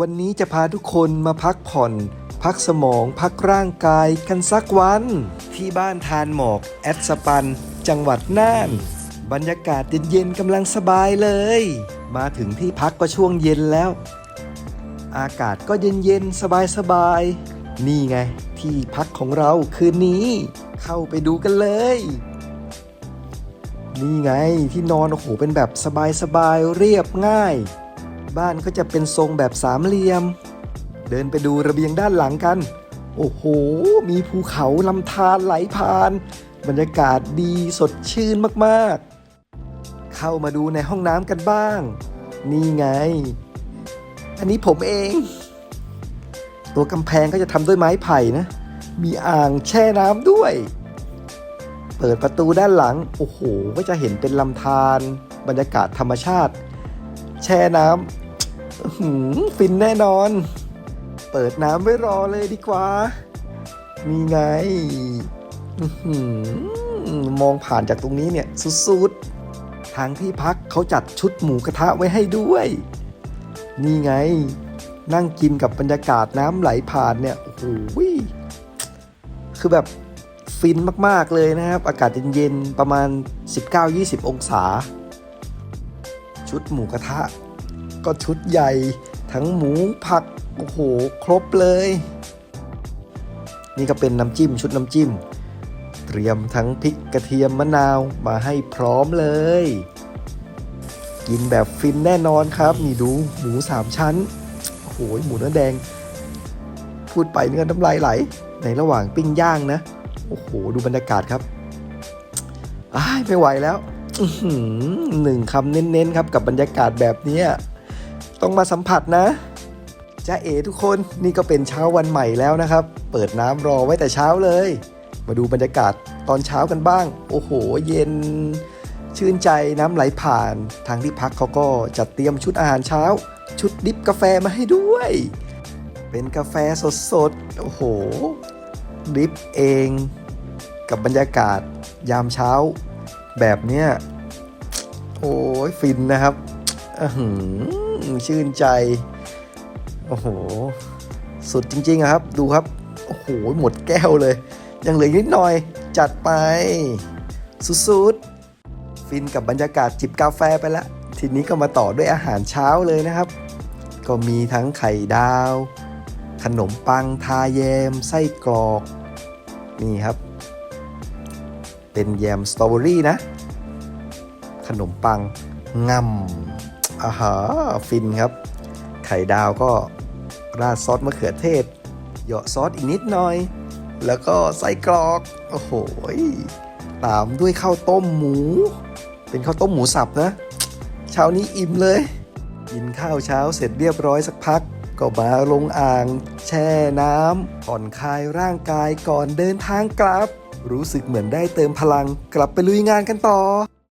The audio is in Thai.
วันนี้จะพาทุกคนมาพักผ่อน พักสมอง พักร่างกายกันสักวัน ที่บ้านทานหมอกแอดสปัน จังหวัดน่าน บรรยากาศเย็นๆกำลังสบายเลย มาถึงที่พักก็ช่วงเย็นแล้ว อากาศก็เย็นๆสบายๆนี่ไง ที่พักของเราคืนนี้ เข้าไปดูกันเลย นี่ไงที่นอนโอ้โหเป็นแบบสบายๆเรียบง่าย บ้านก็จะเป็นทรงแบบสามเหลี่ยม เดินไปดูระเบียงด้านหลังกัน โอ้โห มีภูเขาลำธารไหลผ่าน บรรยากาศดีสดชื่นมากๆ เข้ามาดูในห้องน้ำกันบ้าง นี่ไง อันนี้ผมเอง ตัวกำแพงก็จะทำด้วยไม้ไผ่นะ มีอ่างแช่น้ำด้วย เปิดประตูด้านหลัง โอ้โห ก็จะเห็นเป็นลำธารบรรยากาศธรรมชาติ แช่น้ำ ฟินแน่นอน เปิดน้ำไว้รอเลยดีกว่า มีไงมองผ่านจากตรงนี้เนี่ยสุดๆ ทางที่พักเขาจัดชุดหมูกระทะไว้ให้ด้วย นี่ไง นั่งกินกับบรรยากาศน้ำไหลผ่านเนี่ย โอ้โหคือแบบฟินมากๆเลยนะครับ อากาศเย็นๆ ประมาณ 19-20 องศา ชุดหมูกระทะ ก็ชุดใหญ่ ทั้งหมูผัก โอ้โห ครบเลย นี่ก็เป็นน้ำจิ้มชุดน้ำจิ้ม เตรียมทั้งพริกกระเทียมมะนาวมาให้พร้อมเลย กินแบบฟินแน่นอนครับ นี่ดูหมูสามชั้น โอ้โห หมูเนื้อแดง พูดไปเนื้อน้ำลายไหล ในระหว่างปิ้งย่างนะ โอ้โห ดูบรรยากาศครับอ้ายไม่ไหวแล้วหนึ่งคำเน้นๆครับกับบรรยากาศแบบนี้ ต้องมาสัมผัสนะจ้าเอทุกคนนี่ก็เป็นเช้าวันใหม่แล้วนะครับ เปิดน้ำรอไว้แต่เช้าเลย มาดูบรรยากาศตอนเช้ากันบ้าง โอ้โห เย็น ชื่นใจน้ำไหลผ่าน ทางที่พักเขาก็จัดเตรียมชุดอาหารเช้า ชุดดิบกาแฟมาให้ด้วย เป็นกาแฟสดๆ โอ้โหดริปเอง กับบรรยากาศยามเช้า แบบเนี้ย โอ้ยฟินนะครับ อื้อหือ ชื่นใจ โอ้โห สุดจริงๆครับ ดูครับ โอ้โห หมดแก้วเลย ยังเหลือนิดหน่อย จัดไป สุดๆ ฟินกับบรรยากาศจิบกาแฟไปแล้วทีนี้ก็มาต่อด้วยอาหารเช้าเลยนะครับ ก็มีทั้งไข่ดาว ขนมปังทาแยม ไส้กรอก นี่ครับ เป็นแยมสตรอเบอรี่นะ ขนมปังงำ อาหาฟินครับ ไข่ดาวก็ราดซอสมะเขือเทศเหยาะซอสอีกนิดหน่อย แล้วก็ไส้กรอก โอ้โหตามด้วยข้าวต้มหมู เป็นข้าวต้มหมูสับนะเช้านี้อิ่มเลย กินข้าวเช้าเสร็จเรียบร้อยสักพัก ก็มาลงอ่าง แช่น้ำผ่อนคลายร่างกายก่อนเดินทางกลับ รู้สึกเหมือนได้เติมพลัง กลับไปลุยงานกันต่อ